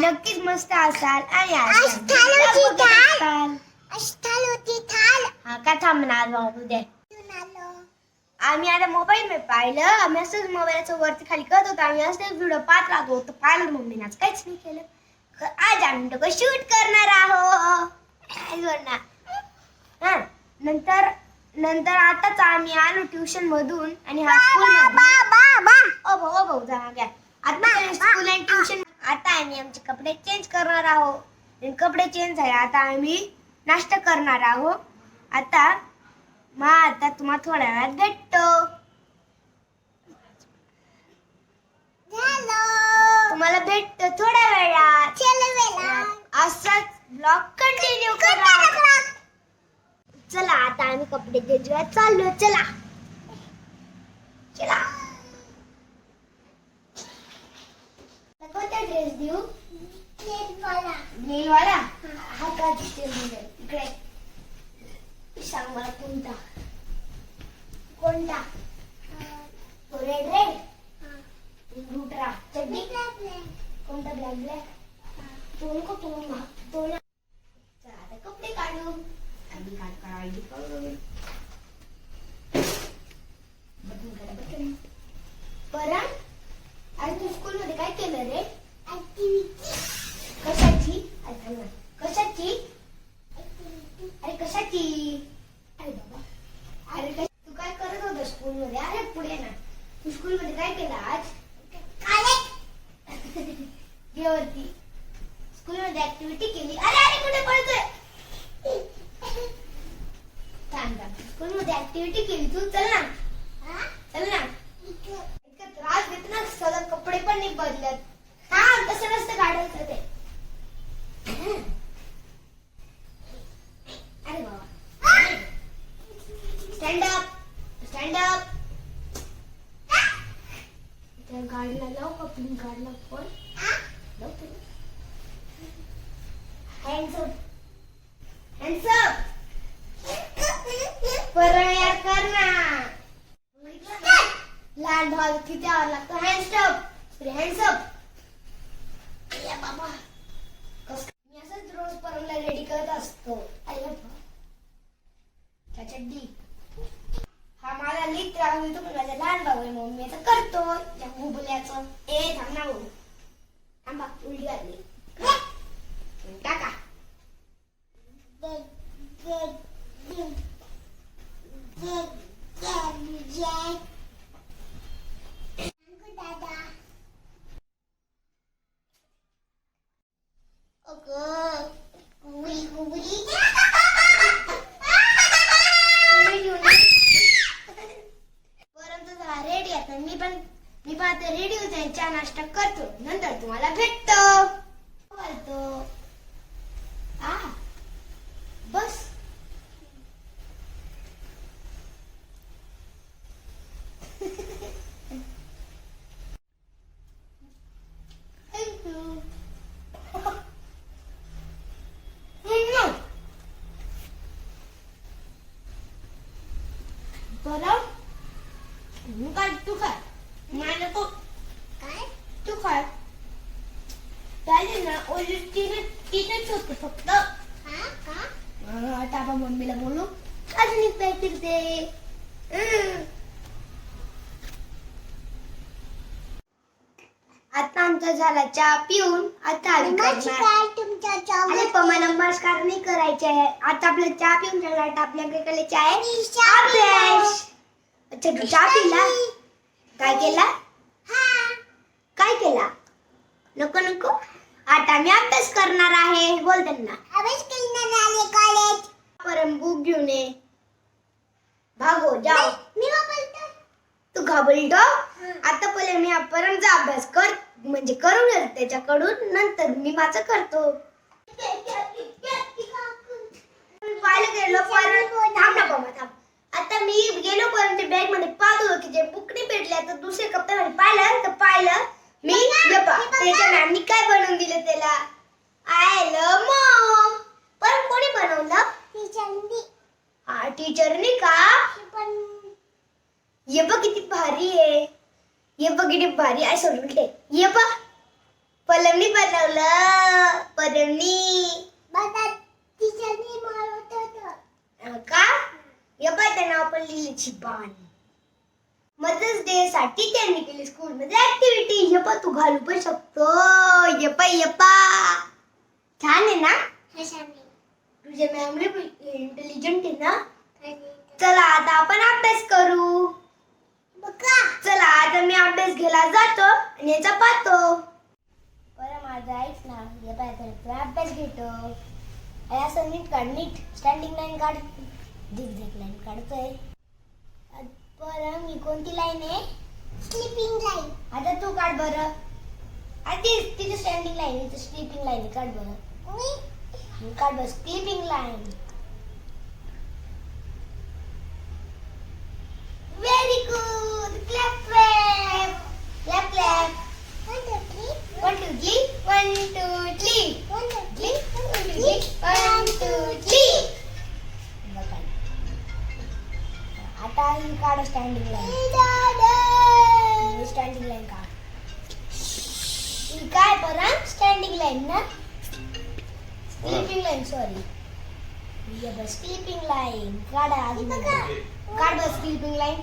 नक्कीच मस्त असाल आणि. हा का थांबणार बाबू दे. आम्ही आता मोबाईल मध्ये पाहिलं. आम्ही असंच मोबाईलचं वरती खाली करत होतो. आम्ही असं व्हिडिओ पाहत राहतो तर पाहिलं मम्मीने आज काहीच नाही केलं. आज आम्ही डोकं शूट करणार आहोत. हा नंतर नंतर आताच आम्ही आलो ट्युशन मधून आणि हा स्कूल ओ भाऊ ओ भाऊ जा घ्या. आता स्कूल आणि ट्युशन आता आम्ही आमचे कपडे चेंज करणार आहोत. कपडे चेंज झाले आता आम्ही नाश्ता करणार आहोत. आता मग आता तुम्हाला थोड्या वेळात भेटतो तुम्हाला भेटतो थोड्या वेळात असाच ब्लॉग कंटिन्यू करा चला आता आम्ही कपडे चेंज चाललो चला चला. नीलवाला हा का दिसते इकडे. सांग मला कोणता? कोणता रेड रेड गुटरा चड्डी? कोणता ब्लॅक ब्लॅक तो नको तो मा- तो ना चला आता कपडे काढू. आधी काढ काढ काढ. बटन करा बटन. परण आज तू स्कूल मध्ये काय केलं रे कशाची अरे थांब ना. कशाची अरे कशाची अरे बाबा अरे काय तू काय करत होता स्कूल मध्ये अरे पुढे ना तू स्कूल मध्ये काय केलं आज? घे वरती स्कूल मध्ये ऍक्टिव्हिटी केली. अरे अरे कुठे पळतोय? थांब थांब. स्कूल मध्ये ऍक्टिव्हिटी केली तू? चल ना. चल ना. इतका त्रास देत ना सगळं. कपडे पण नाही बदलत. हा तसं नसतं काढायचं ते. अरे बाबा. स्टँड अप स्टँड अप त्या गाडीला लाव का? प्लीज गाडीला hands up hands up Parel यार कर ना. लहान भाऊ किती आवाज लागतो. हँड्स अप हँड्स अप या बाबा. कस मी असंच रोज परमला रेडी करत असतो. बाबा हा माझा लीक त्रास देतो पण माझा लहान भाऊ आहे मम्मी मी असं करतो त्या मुबल्याचं. ए थांब ना भाऊ थांबा उलटी घातली. टाका परंतु झाला रेडी आता मी पण मी पण आता रेडी होते चहा नाश्ता करतो नंतर तुम्हाला भेटतो बोलतो आ बस Thank you. बरं तू काय तू काय? मला नको. काय? तू काय? चालेल ना ओली तिने होतं फक्त. आता आपण मम्मीला बोलू. अजून एक काहीतरी दे. आता आमचा झाला चहा पिऊन आता आम्ही करणार. अरे पण मला नमस्कार नाही करायचे. आहे आता आपलं चहा पिऊन झाला आता आपल्याकडे चहा आहे. अभ्यास. अच्छा तू चहा पिला? काय केला? काय केला? नको नको. आता मी अभ्यास करणार आहे. बोल त्यांना. अभ्यास करणार आले कॉलेज परम बुक घेऊन ये. भागो जाओ. मी तू घाबरतो आता पहिले मी परमचा अभ्यास कर. म्हणजे करून घेतो त्याच्याकडून. नंतर मी माझं करतो. पाहिलं गेलो परत थांब ना. आता मी गेलो पर्यंत बॅगमध्ये पाहतो होतो की जे बुकडी पेटल्या तर दुसऱ्या कप्प्यामध्ये पाहिलं तर पाहिलं मी त्याच्या मॅमनी काय बनवून दिलं त्याला? आय लव पण कोणी बनवलं? टीचरनी. हा टीचरनी का? ये बघ किती भारी आहे. ये बघ किती भारी. आहे सोड उलटे. ये बघ. पलमनी बनवलं. पलमनी का? ये बघ त्या नाव पण लिहिली छिपान मदर्स डे साठी त्यांनी केली स्कूल मध्ये ऍक्टिव्हिटी ये पा तू घालू पण शकतो. ये पा ये पा छान आहे ना? तुझे मेमरी इंटेलिजंट आहे ना? चला आता आपण अभ्यास करू. चला आता मी अभ्यास घ्यायला जातो आणि याचा पाहतो. बरं माझा ऐक ना. पाय करतो अभ्यास घेतो. असं नीट काढ नीट. स्टँडिंग लाईन काढ. झिगझॅग लाईन काढतोय. बरं मी कोणती लाईन आहे? स्लीपिंग लाईन आता तू काढ बरं. आधी तिथे स्टँडिंग लाईन इथे स्लीपिंग लाईन काढ बरं. काढ बरं स्लीपिंग लाईन என்ன sleeping sorry. Sorry We have a sleeping line. God has God has sleeping line.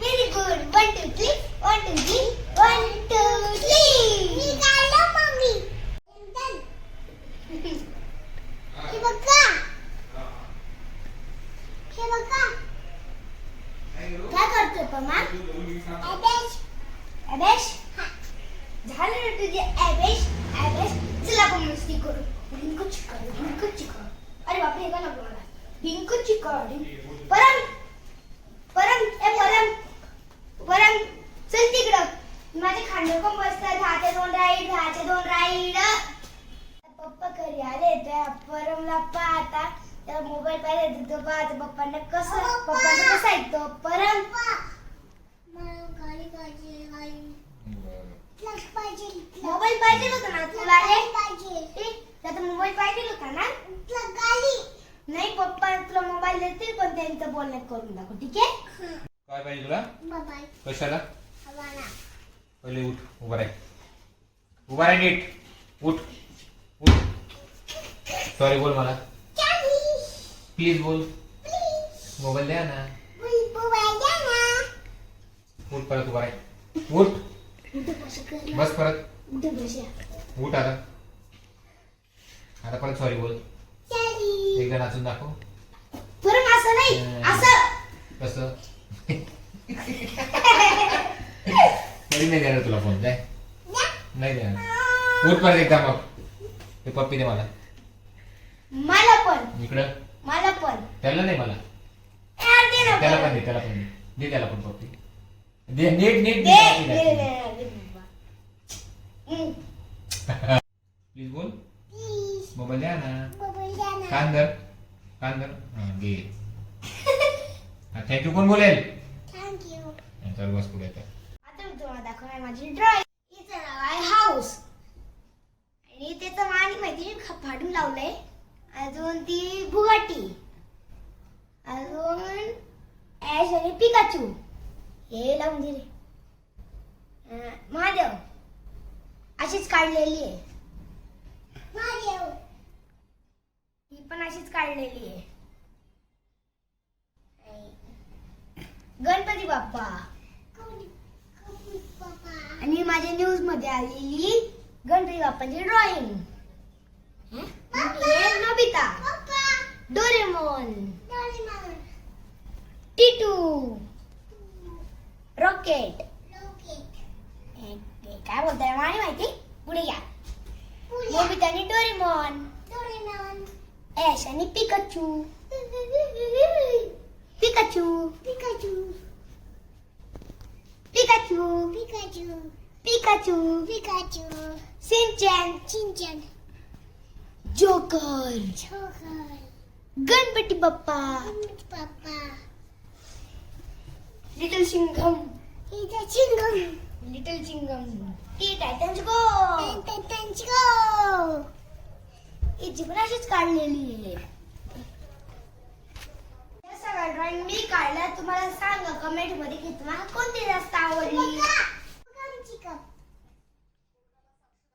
Very good. One, two, three. One, two, three. One, two, three. We got no mommy. Hibaka. Hibaka. Kya karte pama? अभ्यास झालं ना तुझे अभ्यास अभ्यास चला आपण मस्ती करू भिंक चिकन भिंक चिकन अरे बापरे हे काय नको मला भिंक चिकन परम परम ए परम परम चल तिकडं माझे खांडे पण बसतात दहाचे दोन राईड दहाचे दोन राईड पप्पा घरी आले त्या परमला पाहता त्याला मोबाईल पाहिजे तो पाहता पप्पांना कसं पप्पांना कसं ऐकतो परम मोबाईल पाहिजे होता ना तुला रे त्याचा मोबाईल पाहिजे होता ना? नाही पप्पा तुला मोबाईल देतील पण त्यांचं बोलण्यात करून दाखव ठीक आहे? काय पाहिजे तुला? कशाला? पहिले उठ उभा राह. उभा राह नीट. उठ. उठ. सॉरी बोल मला. प्लीज बोल. मोबाईल द्या ना. उठ परत उभा राह. उठ. बस परत. उठ आता. आता परत सॉरी बोल. एकदा नाचून दाखव. बरं असं नाही. असं. कसं? तरी नाही देणार तुला फोन काय नाही देणार. उठ परत एकदा मग. ते पप्पी दे मला. मला पण. इकडं. मला पण. त्याला नाही मला. त्याला पण. पण दे त्याला पण दे. दे त्याला पण पप्पी. दे नीट नीट दे दे दे, दे, दे बाबा. हम्म. प्लीज बोल. मोबाईल द्या ना. कांदर. कांदर. हा घे. थँक्यू कोण बोलेल? चल बस पुढे आता आता मी तुम्हाला दाखवणार माझी ड्रॉइंग. हिचं नाव आहे हाऊस. आणि त्याचं माणी माहिती फाडून लावलंय. अजून ती बुगाटी. अजून ऍश आणि पिकाचू. हे लावून दिले. महादेव. अशीच काढलेली आहे. ही पण अशीच काढलेली आहे. गणपती बाप्पा. आणि माझ्या न्यूजमध्ये आलेली Ganpati बाप्पांची drawing Nobita Doraemon. Titu. Rocket. काय बोलताय? मला माहिती? पुढे घ्या. नोबिता आणि डोरेमोन. ऐश आणि Pikachu Pikachu Pikachu Pikachu Pikachu Shinchan. Shinchan. Joker. Ganpati Bappa. Little Singham little Singham Teen Titans Go हिची पण अशीच काढलेली आहे. सगळ्या ड्रॉइंग मी काढल्या. तुम्हाला सांगा कमेंटमध्ये की तुम्हाला कोणती जास्त आवडली?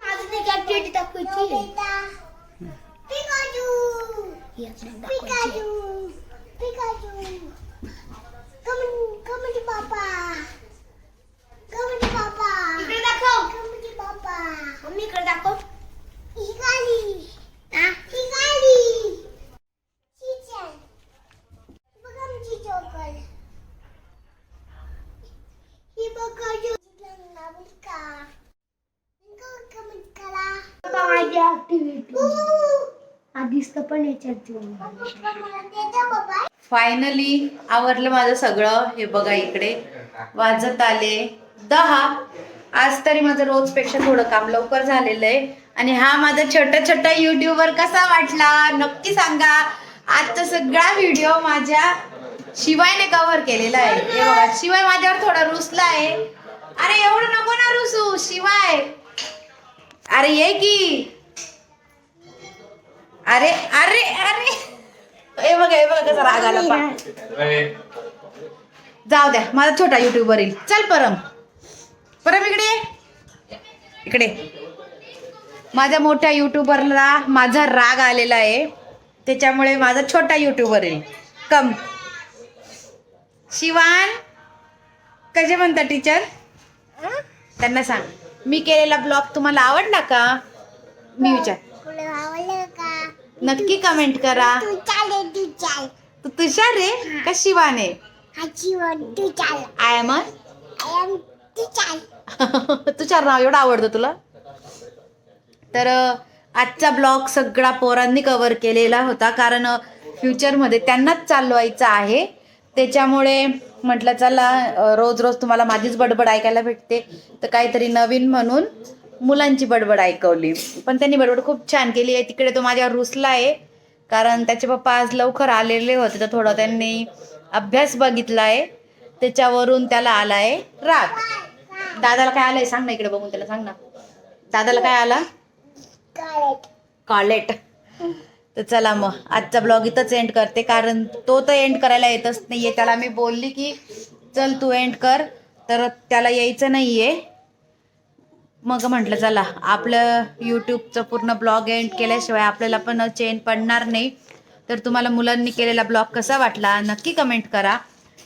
अजून एक ऍक्टिव्हिटी दाखवायची. ही अजून दाखवायची आहे. इकडे दाखव. पण याच्यात फायनली आवरलं माझं सगळं. हे बघा इकडे. वाजत आले. दहा. आज तरी माझं रोजपेक्षा थोडं काम लवकर झालेलं आहे. आणि हा माझा छोटा छोटा युट्यूबवर कसा वाटला? नक्की सांगा. आजचा सगळा व्हिडिओ माझ्या शिवायने कव्हर केलेला आहे. हे बघा शिवाय माझ्यावर थोडा रुसला आहे. अरे एवढं नको ना रुसू शिवाय. अरे ये की. अरे अरे अरे. हे बघा हे बघा कसा राग आला. जाऊ द्या माझा छोटा युट्यूबर येईल. चल परम. परम इकडे. इकडे. माझ्या मोठ्या युट्यूबरला माझा राग आलेला आहे. त्याच्यामुळे माझा छोटा युट्यूबर येईल. कम. शिवान. कसे म्हणता टीचर त्यांना सांग. मी केलेला ब्लॉग तुम्हाला आवडला का? मी विचार. नक्की कमेंट करा. तू चालेल तू चाल तू तुषार आहे का शिवान आहे? आजी तू चाल आय एम आय एम तुझ्या नाव एवढं आवडतं तुला? तर आजचा ब्लॉग सगळा पोरांनी कव्हर केलेला होता. कारण फ्युचरमध्ये त्यांनाच चालवायचं आहे. त्याच्यामुळे म्हटलं चला रोज रोज तुम्हाला माझीच बडबड ऐकायला भेटते. तर काहीतरी नवीन म्हणून मुलांची बडबड ऐकवली. पण त्यांनी बडबड खूप छान केली आहे. तिकडे तो माझ्यावर रुसला आहे. कारण त्याचे पप्पा आज लवकर आलेले होते. तर थोडं त्यांनी अभ्यास बघितला आहे. त्याच्यावरून त्याला आला आहे राग. दादाला काय आलंय? सांग ना इकडे बघून त्याला सांग ना. दादाला काय आला? कॉलेट तर चला मग आजचा ब्लॉग इथंच एंड करते कारण तो तर एंड करायला येतच नाहीये. त्याला मी बोलली की चल तू एंड कर. तर त्याला यायचं नाहीये. मग म्हटलं चला आपलं यूट्यूबचं पूर्ण ब्लॉग एंड केल्याशिवाय आपल्याला पण चेन पडणार नाही. तर तुम्हाला मुलांनी केलेला ब्लॉग कसा वाटला नक्की कमेंट करा.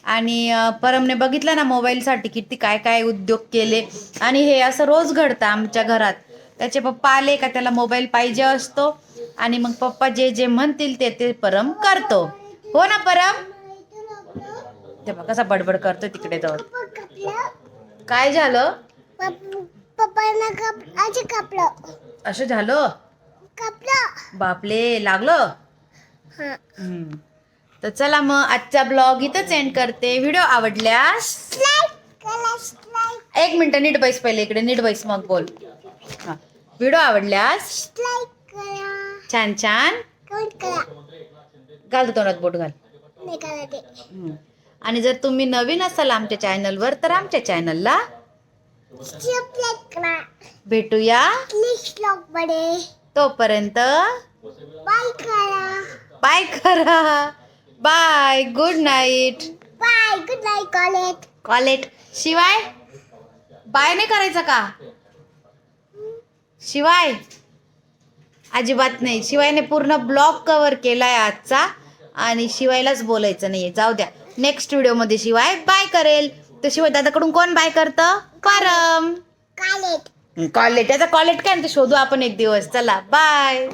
आणि परमने बघितलं ना मोबाईलसाठी किती काय काय उद्योग केले. आणि हे असं रोज घडतं आमच्या घरात. त्याचे पप्पा आले का त्याला मोबाईल पाहिजे असतो. आणि मग पप्पा जे जे म्हणतील ते ते परम करतो. हो ना परम? ते बघ कसा बडबड करतोय तिकडे जाऊन. काय झालं? असं झालं? कापलं. बापले लागलं. तर चला मग आजचा ब्लॉग इथंच एंड करते. व्हिडिओ आवडल्यास एक मिनिट नीट बैस पहिले इकडे नीट बैस मग बोल. हा. व्हिडिओ आवडल्यास छान छान. घाल तोंडात बोट घाल. हम्म. आणि जर तुम्ही नवीन असाल आमच्या चॅनलवर तर आमच्या चॅनलला भेटूया. तोपर्यंत बाय करा. Bye good night bye good night college collet शिवाय? बाय नाही करायचं का? शिवाय? अजिबात नाही. शिवायने पूर्ण ब्लॉग कव्हर केलाय आजचा आणि शिवायलाच बोलायचं नाहीये. जाऊ द्या. नेक्स्ट व्हिडिओमध्ये शिवाय बाय करेल. तर शिवाय दादाकडून कोण बाय करतं? परम. कॉलेज कॉलेट त्याचा कॉलेट काय? ना ते शोधू आपण एक दिवस. चला. बाय